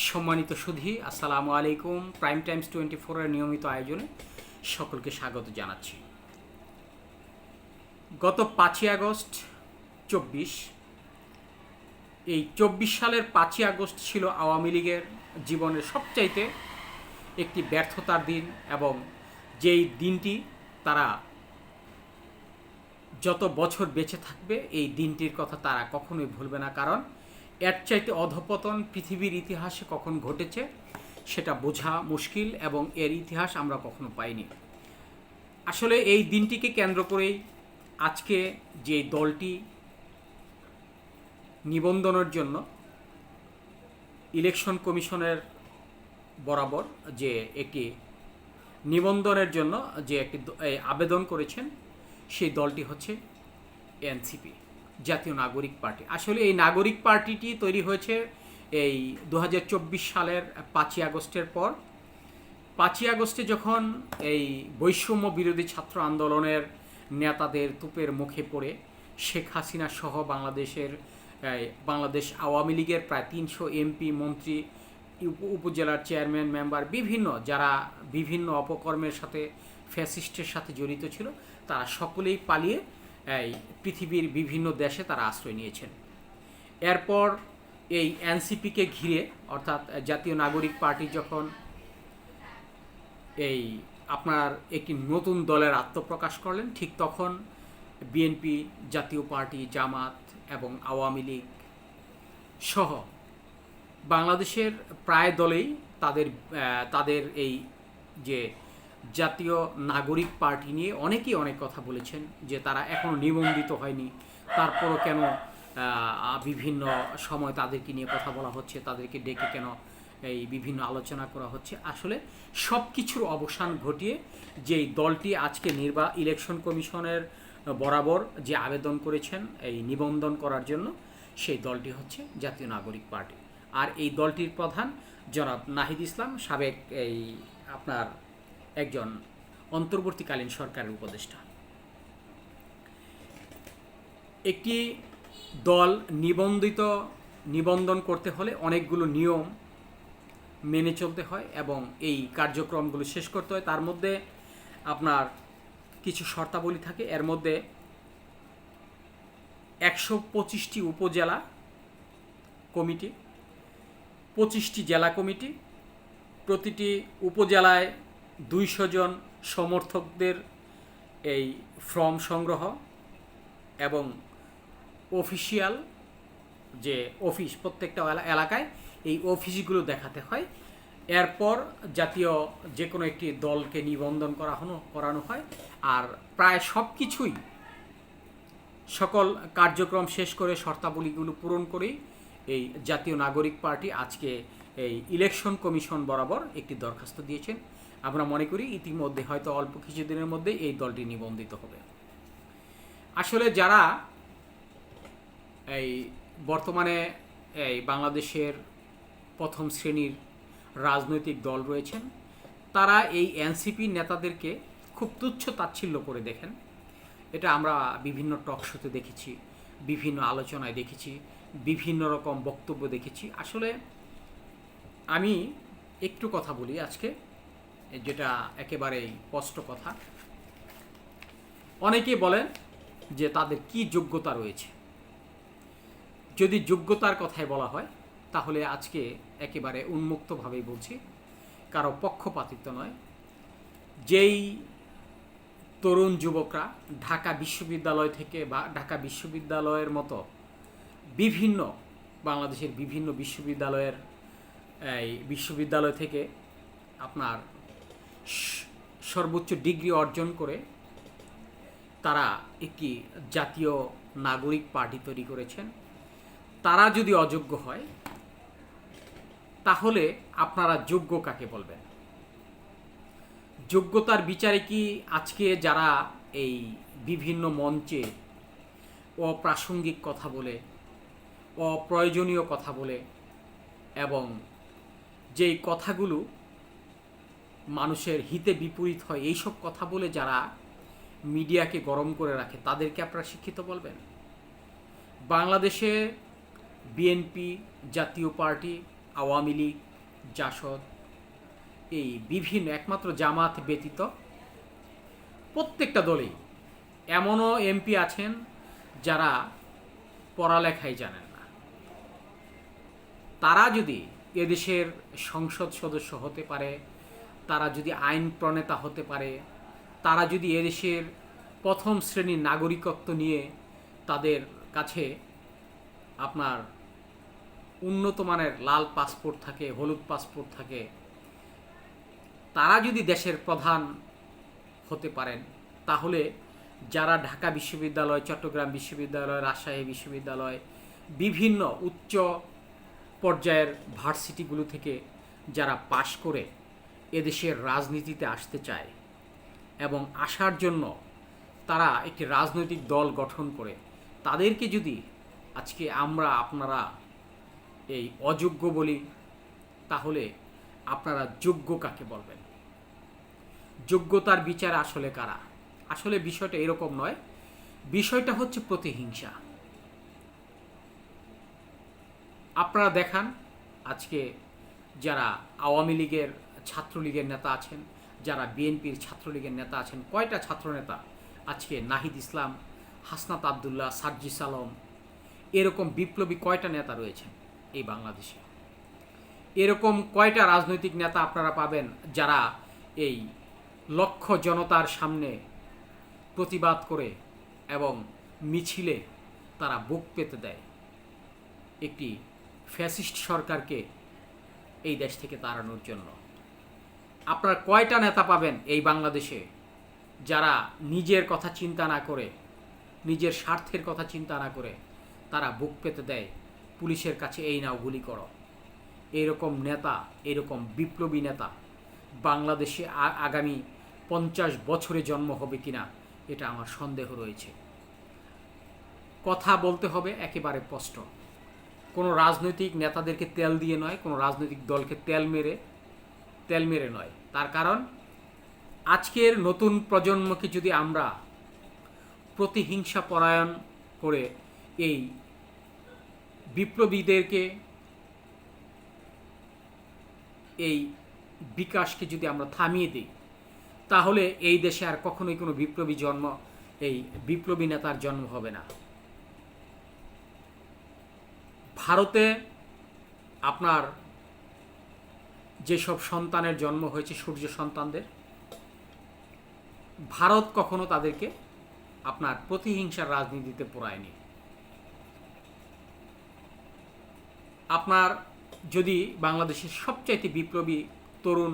সম্মানিত সুধী, আসসালামু আলাইকুম। প্রাইম টাইমস টোয়েন্টি ফোরের নিয়মিত আয়োজনে সকলকে স্বাগত জানাচ্ছি। গত পাঁচই আগস্ট চব্বিশ, এই চব্বিশ সালের পাঁচই আগস্ট ছিল আওয়ামী লীগের জীবনের সবচাইতে একটি ব্যর্থতার দিন এবং যেই দিনটি তারা যত বছর বেঁচে থাকবে, এই দিনটির কথা তারা কখনোই ভুলবে না। কারণ এর চাইতে অধপতন পৃথিবীর ইতিহাসে কখন ঘটেছে, সেটা বোঝা মুশকিল এবং এর ইতিহাস আমরা কখনো পাইনি। আসলে এই দিনটিকে কেন্দ্র করেই আজকে যে দলটি নিবন্ধনের জন্য ইলেকশন কমিশনের বরাবর যে একটি নিবন্ধনের জন্য যে একটি আবেদন করেছেন, সেই দলটি হচ্ছে এনসিপি। জাতীয় নাগরিক পার্টি। আসলে এই নাগরিক পার্টিটি তৈরি হয়েছে এই দু হাজার চব্বিশ সালের পাঁচই আগস্টের পর। পাঁচই আগস্টে যখন এই বৈষম্য বিরোধী ছাত্র আন্দোলনের নেতাদের তুপের মুখে পড়ে, শেখ হাসিনা সহ বাংলাদেশের বাংলাদেশ আওয়ামী লীগের প্রায় তিনশো এমপি, মন্ত্রী, উপ- উপজেলার চেয়ারম্যান, মেম্বার, বিভিন্ন যারা বিভিন্ন অপকর্মের সাথে, ফ্যাসিস্টের সাথে জড়িত ছিল, তারা সকলেই পালিয়ে পৃথিবীর বিভিন্ন দেশে তারা আশ্রয় নিয়েছেন। এরপর এই এনসিপিকে ঘিরে, অর্থাৎ জাতীয় নাগরিক পার্টি যখন এই আপনার একটি নতুন দলের আত্মপ্রকাশ করলেন, ঠিক তখন বিএনপি, জাতীয় পার্টি, জামাত এবং আওয়ামী লীগ সহ বাংলাদেশের প্রায় দলেই তাদের তাদের এই যে জাতীয় নাগরিক পার্টি নিয়ে অনেকেই অনেক কথা বলেছেন যে তারা এখনও নিবন্ধিত হয়নি। তারপরও কেন বিভিন্ন সময় তাদেরকে নিয়ে কথা বলা হচ্ছে, তাদেরকে ডেকে কেন এই বিভিন্ন আলোচনা করা হচ্ছে। আসলে সব কিছুর অবসান ঘটিয়ে যেই দলটি আজকে নির্বা, ইলেকশন কমিশনের বরাবর যে আবেদন করেছেন, এই নিবন্ধন করার জন্য, সেই দলটি হচ্ছে জাতীয় নাগরিক পার্টি। আর এই দলটির প্রধান জনাব নাহিদ ইসলাম, সাবেক এই আপনার একজন অন্তর্বর্তীকালীন সরকারের উপদেষ্টা। একটি দল নিবন্ধিত, নিবন্ধন করতে হলে অনেকগুলো নিয়ম মেনে চলতে হয় এবং এই কার্যক্রমগুলো শেষ করতে হয়। তার মধ্যে আপনার কিছু শর্তাবলী থাকে। এর মধ্যে একশো পঁচিশটি উপজেলা কমিটি, পঁচিশটি জেলা কমিটি, প্রতিটি উপজেলায় দুইশো জন সমর্থকদের এই ফর্ম সংগ্রহ এবং অফিসিয়াল যে অফিস প্রত্যেকটা এলাকায় এই অফিসগুলো দেখাতে হয়। এরপর জাতীয় যে কোনো একটি দলকে নিবন্ধন করা হনো করানো হয়। আর প্রায় সব কিছুই সকল কার্যক্রম শেষ করে শর্তাবলীগুলো পূরণ করেই এই জাতীয় নাগরিক পার্টি আজকে এই ইলেকশন কমিশন বরাবর একটি দরখাস্ত দিয়েছেন। আমরা মনে করি ইতিমধ্যে হয়তো অল্প কিছুদিনের মধ্যেই এই দলটি নিবন্ধিত হবে। আসলে যারা এই বর্তমানে এই বাংলাদেশের প্রথম শ্রেণির রাজনৈতিক দল রয়েছেন, তারা এই এনসিপি নেতাদেরকে খুব তুচ্ছ তাচ্ছিল্য করে দেখেন। এটা আমরা বিভিন্ন টক শোতে দেখেছি, বিভিন্ন আলোচনায় দেখেছি, বিভিন্ন রকম বক্তব্য দেখেছি। আসলে আমি একটু কথা বলি আজকে। যেটা একেবারেই স্পষ্ট কথা। অনেকেই বলেন যে তাদের কি যোগ্যতা রয়েছে। যদি যোগ্যতার কথায় বলা হয়, তাহলে আজকে একেবারে উন্মুক্তভাবেই বলছি, কারও পক্ষপাতিত্ব নয়। যেই তরুণ যুবকরা ঢাকা বিশ্ববিদ্যালয় থেকে বা ঢাকা বিশ্ববিদ্যালয়ের মতো বিভিন্ন বাংলাদেশের বিভিন্ন বিশ্ববিদ্যালয়ের, এই বিশ্ববিদ্যালয় থেকে আপনার সর্বোচ্চ ডিগ্রি অর্জন করে তারা একটি জাতীয় নাগরিক পার্টি তৈরি করেছেন। তারা যদি অযোগ্য হয়, তাহলে আপনারা যোগ্য কাকে বলবেন? যোগ্যতার বিচারে কি আজকে যারা এই বিভিন্ন মঞ্চে অপ্রাসঙ্গিক কথা বলে, অপ্রয়োজনীয় কথা বলে এবং যেই কথাগুলো মানুষের হিতে বিপরীত হয় এইসব কথা বলে যারা মিডিয়াকে গরম করে রাখে, তাদেরকে আপনারা শিক্ষিত বলবেন? বাংলাদেশে বিএনপি, জাতীয় পার্টি, আওয়ামী লীগ, জাসদ, এই বিভিন্ন একমাত্র জামাত ব্যতীত প্রত্যেকটা দলেই এমনও এমপি আছেন যারা পড়ালেখাই জানেন না। তারা যদি এদেশের সংসদ সদস্য হতে পারে তারা যদি আইন প্রণেতা হতে পারে, তারা যদি এদেশের প্রথম শ্রেণির নাগরিকত্ব নিয়ে তাদের কাছে আপনার উন্নত মানের লাল পাসপোর্ট থাকে, হলুদ পাসপোর্ট থাকে, তারা যদি দেশের প্রধান হতে পারেন, তাহলে যারা ঢাকা বিশ্ববিদ্যালয়, চট্টগ্রাম বিশ্ববিদ্যালয়, রাজশাহী বিশ্ববিদ্যালয়, বিভিন্ন উচ্চ পর্যায়ের ভার্সিটিগুলো থেকে যারা পাশ করে এদেশের রাজনীতিতে আসতে চায় এবং আসার জন্য তারা একটি রাজনৈতিক দল গঠন করে, তাদেরকে যদি আজকে আমরা আপনারা এই অযোগ্য বলি, তাহলে আপনারা যোগ্য কাকে বলবেন? যোগ্যতার বিচার আসলে কারা? আসলে বিষয়টা এরকম নয়, বিষয়টা হচ্ছে প্রতিহিংসা। আপনারা দেখান আজকে যারা আওয়ামী লীগের ছাত্রলীগের নেতা আছেন, যারা বিএনপির ছাত্রলীগের নেতা আছেন, কয়টা ছাত্রনেতা? আজকে নাহিদ ইসলাম, হাসনাত আবদুল্লাহ, সার্জিস আলম, এরকম বিপ্লবী কয়টা নেতা রয়েছেন এই বাংলাদেশে? এরকম কয়টা রাজনৈতিক নেতা আপনারা পাবেন যারা এই লক্ষ জনতার সামনে প্রতিবাদ করে এবং মিছিলে তারা বুক পেতে দেয়? একটি ফ্যাসিস্ট সরকারকে এই দেশ থেকে তাড়ানোর জন্য। আপনার কয়টা নেতা পাবেন এই বাংলাদেশে যারা নিজের কথা চিন্তা না করে, নিজের স্বার্থের কথা চিন্তা না করে তারা বুক পেতে দেয়, পুলিশের কাছে এই নাও গুলি করো। এরকম নেতা, এরকম বিপ্লবী নেতা বাংলাদেশে আগামী পঞ্চাশ বছরে জন্ম হবে কিনা এটা আমার সন্দেহ রয়েছে। কথা বলতে হবে একেবারে স্পষ্ট। কোনো রাজনৈতিক নেতাদেরকে তেল দিয়ে নয়, কোনো রাজনৈতিক দলকে তেল মেরে তেল মেরে নয়। তার কারণ, আজকের নতুন প্রজন্মকে যদি আমরা প্রতিহিংসা পরায়ণ করে এই বিপ্লবীদেরকে, এই বিকাশকে যদি আমরা থামিয়ে দিই, তাহলে এই দেশে আর কখনোই কোনো বিপ্লবী জন্ম, এই বিপ্লবী নেতার জন্ম হবে না। ভারতে আপনার যেসব সন্তানের জন্ম হয়েছে সূর্য সন্তানদের, ভারত কখনো তাদেরকে আপনার প্রতিহিংসার রাজনীতিতে পড়ায়নি। আপনার যদি বাংলাদেশের সবচাইতে বিপ্লবী তরুণ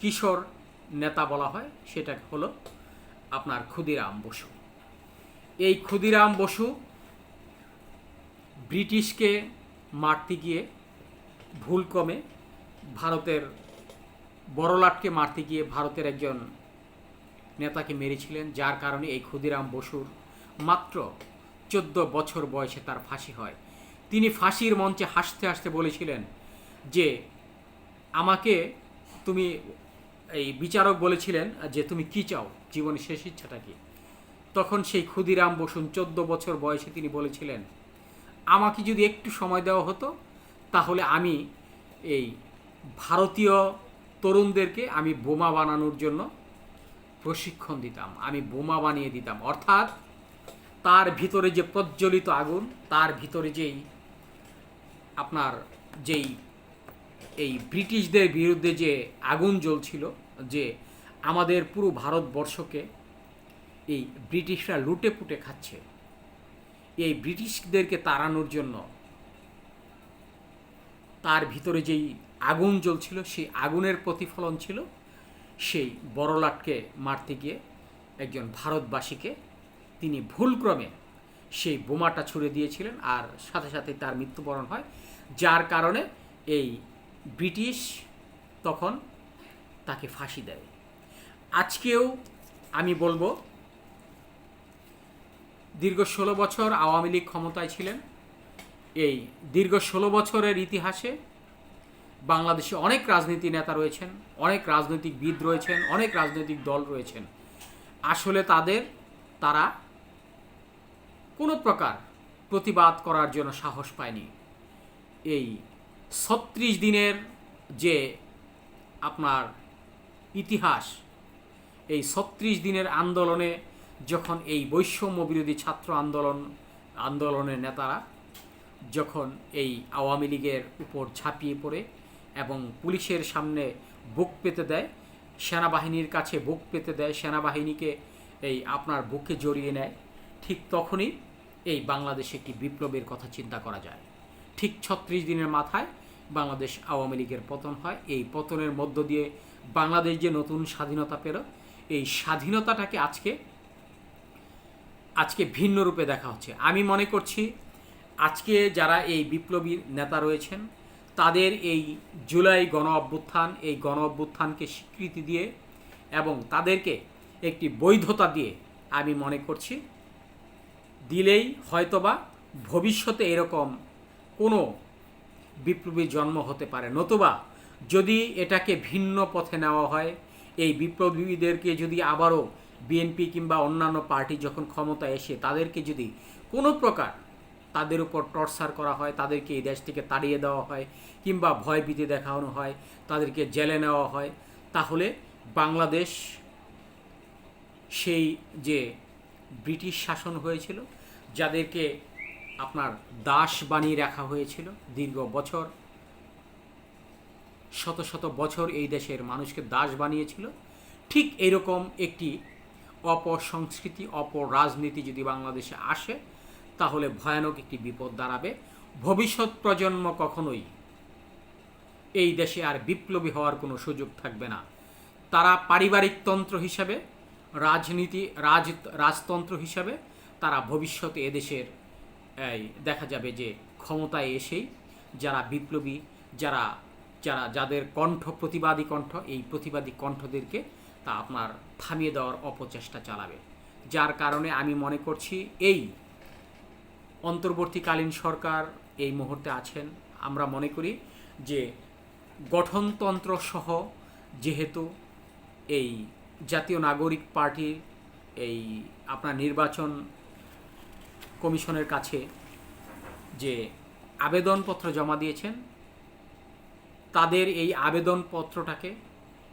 কিশোর নেতা বলা হয়, সেটা হলো আপনার ক্ষুদিরাম বসু। এই ক্ষুদিরাম বসু ব্রিটিশকে মারতে গিয়ে ভুলক্রমে ভারতের বড়লাটকে মারতে গিয়ে ভারতের একজন নেতাকে মেরেছিলেন, যার কারণে এই ক্ষুদিরাম বসুর মাত্র চোদ্দ বছর বয়সে তার ফাঁসি হয়। তিনি ফাঁসির মঞ্চে হাসতে হাসতে বলেছিলেন যে, আমাকে তুমি এই বিচারক বলেছিলেন যে, তুমি কি চাও? জীবনের শেষ ইচ্ছাটা কি? তখন সেই ক্ষুদিরাম বসুন চোদ্দ বছর বয়সে তিনি বলেছিলেন, আমাকে যদি একটু সময় দেওয়া হতো, তাহলে আমি এই ভারতীয় তরুণদেরকে আমি বোমা বানানোর জন্য প্রশিক্ষণ দিতাম, আমি বোমা বানিয়ে দিতাম। অর্থাৎ তার ভিতরে যে প্রজ্বলিত আগুন, তার ভিতরে যেই আপনার যেই, এই ব্রিটিশদের বিরুদ্ধে যে আগুন জ্বলছিল, যে আমাদের পুরো ভারতবর্ষকে এই ব্রিটিশরা লুটে পুটে খাচ্ছে, এই ব্রিটিশদেরকে তাড়ানোর জন্য তার ভিতরে যেই আগুন জ্বলছিল, সেই আগুনের প্রতিফলন ছিল সেই বড়লাটকে মারতে গিয়ে একজন ভারতবাসীকে তিনি ভুলক্রমে সেই বোমাটা ছুড়ে দিয়েছিলেন আর সাথে সাথে তার মৃত্যুবরণ হয়, যার কারণে এই ব্রিটিশ তখন তাকে ফাঁসি দেয়। আজকেও আমি বলব, দীর্ঘ ষোলো বছর আওয়ামী লীগ ক্ষমতায় ছিলেন। এই দীর্ঘ ষোলো বছরের ইতিহাসে বাংলাদেশে অনেক রাজনীতি নেতা রয়েছেন, অনেক রাজনৈতিক বিদ রয়েছেন, অনেক রাজনৈতিক দল রয়েছেন। আসলে তাদের, তারা কোনো প্রকার প্রতিবাদ করার জন্য সাহস পায়নি। এই ছত্রিশ দিনের যে আপনার ইতিহাস, এই ছত্রিশ দিনের আন্দোলনে যখন এই বৈষম্য বিরোধী ছাত্র আন্দোলন, আন্দোলনের নেতারা যখন এই আওয়ামী লীগের উপর ঝাঁপিয়ে পড়ে এবং পুলিশের সামনে বুক পেতে দেয়, সেনাবাহিনীর কাছে বুক পেতে দেয়, সেনাবাহিনীকে এই আপনার বুকে জড়িয়ে নেয়। ঠিক তখনই এই বাংলাদেশে একটি বিপ্লবের কথা চিন্তা করা যায়। ঠিক ছত্রিশ দিনের মাথায় বাংলাদেশ আওয়ামী লীগের পতন হয়। এই পতনের মধ্য দিয়ে বাংলাদেশ যে নতুন স্বাধীনতা পেল, এই স্বাধীনতাটাকে আজকে আজকে ভিন্ন রূপে দেখা হচ্ছে। আমি মনে করছি, আজকে যারা এই বিপ্লবী নেতা রয়েছেন তাদের এই জুলাই গণ অভ্যুত্থান এই গণ অভ্যুত্থানকে স্বীকৃতি দিয়ে এবং তাদেরকে একটি বৈধতা দিয়ে আমি মনে করছি, দিলেই হয়তোবা ভবিষ্যতে এরকম কোনো বিপ্লবী জন্ম হতে পারে। নতুবা যদি এটাকে ভিন্ন পথে নেওয়া হয়, এই বিপ্লবীদেরকে যদি আবারও বিএনপি কিংবা অন্যান্য পার্টি যখন ক্ষমতা এসে তাদেরকে যদি কোনো প্রকার তাদের উপর টর্চার করা হয়, তাদেরকে এই দেশ থেকে তাড়িয়ে দেওয়া হয় কিংবা ভয়ভীতি দেখানো হয়, তাদেরকে জেলে নেওয়া হয়। তাহলে বাংলাদেশ সেই যে ব্রিটিশ শাসন হয়েছিল, যাদেরকে আপনার দাস বানিয়ে রাখা হয়েছিল দীর্ঘ বছর, শত শত বছর এই দেশের মানুষকে দাস বানিয়েছিল, ঠিক এরকম একটি অপসংস্কৃতি, অপরাজনীতি যদি বাংলাদেশে আসে তাহলে ভয়ানক একটি বিপদ দাঁড়াবে। ভবিষ্যৎ প্রজন্ম কখনোই এই দেশে আর বিপ্লবী হওয়ার কোনো সুযোগ থাকবে না। তারা পারিবারিক তন্ত্র হিসাবে, রাজনীতি, রাজ, রাজতন্ত্র হিসাবে তারা ভবিষ্যতে এদেশের দেখা যাবে যে ক্ষমতায় এসেই যারা বিপ্লবী, যারা যারা, যাদের কণ্ঠ প্রতিবাদী কণ্ঠ, এই প্রতিবাদী কণ্ঠদেরকে তা আপনার থামিয়ে দেওয়ার অপচেষ্টা চালাবে। যার কারণে আমি মনে করছি এই অন্তর্বর্তীকালীন সরকার এই মুহূর্তে আছেন। আমরা মনে করি যে গঠনতন্ত্র সহ যেহেতু এই জাতীয় নাগরিক পার্টির এই আপনার নির্বাচন কমিশনের কাছে যে আবেদনপত্র জমা দিয়েছেন, তাদের এই আবেদনপত্রটাকে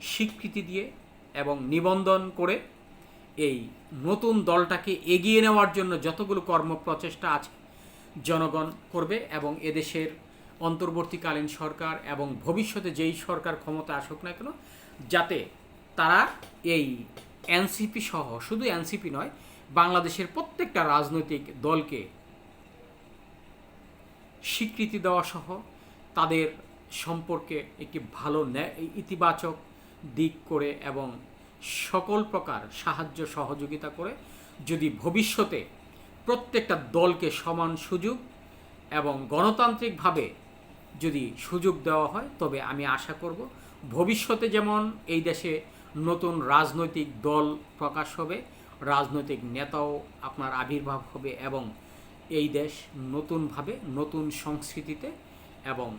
স্বীকৃতি দিয়ে এবং নিবন্ধন করে এই নতুন দলটাকে এগিয়ে নেওয়ার জন্য যতগুলো কর্মপ্রচেষ্টা আছে, জনগণ করবে এবং এদেশের অন্তর্বর্তীকালীন সরকার এবং ভবিষ্যতে যেই সরকার ক্ষমতা আসুক না কেন, যাতে তারা এই এনসিপি সহ, শুধু এনসিপি নয়, বাংলাদেশের প্রত্যেকটা রাজনৈতিক দলকে স্বীকৃতি দেওয়া সহ তাদের সম্পর্কে একটি ভালো ইতিবাচক দিক করে এবং সকল প্রকার সাহায্য সহযোগিতা করে যদি ভবিষ্যতে প্রত্যেকটা দলকে সমান সুযোগ এবং গণতান্ত্রিকভাবে যদি সুযোগ দেওয়া হয়, তবে আমি আশা করব ভবিষ্যতে যেমন এই দেশে নতুন রাজনৈতিক দল প্রকাশ হবে, রাজনৈতিক নেতাও আপনার আবির্ভাব হবে এবং এই দেশ নতুনভাবে, নতুন সংস্কৃতিতে এবং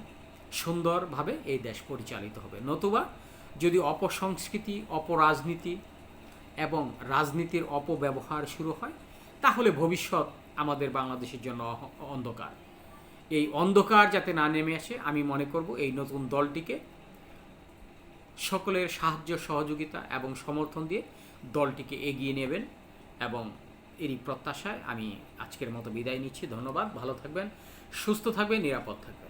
সুন্দরভাবে এই দেশ পরিচালিত হবে। নতুবা যদি অপসংস্কৃতি, অপরাজনীতি এবং রাজনীতির অপব্যবহার শুরু হয়, তাহলে ভবিষ্যৎ আমাদের বাংলাদেশের জন্য অন্ধকার। এই অন্ধকার যাতে না নেমে আসে, আমি মনে করব এই নতুন দলটিকে সকলের সাহায্য, সহযোগিতা এবং সমর্থন দিয়ে দলটিকে এগিয়ে নেবেন এবং এরই প্রত্যাশায় আমি আজকের মতো বিদায় নিচ্ছি। ধন্যবাদ, ভালো থাকবেন, সুস্থ থাকবেন, নিরাপদ থাকবেন।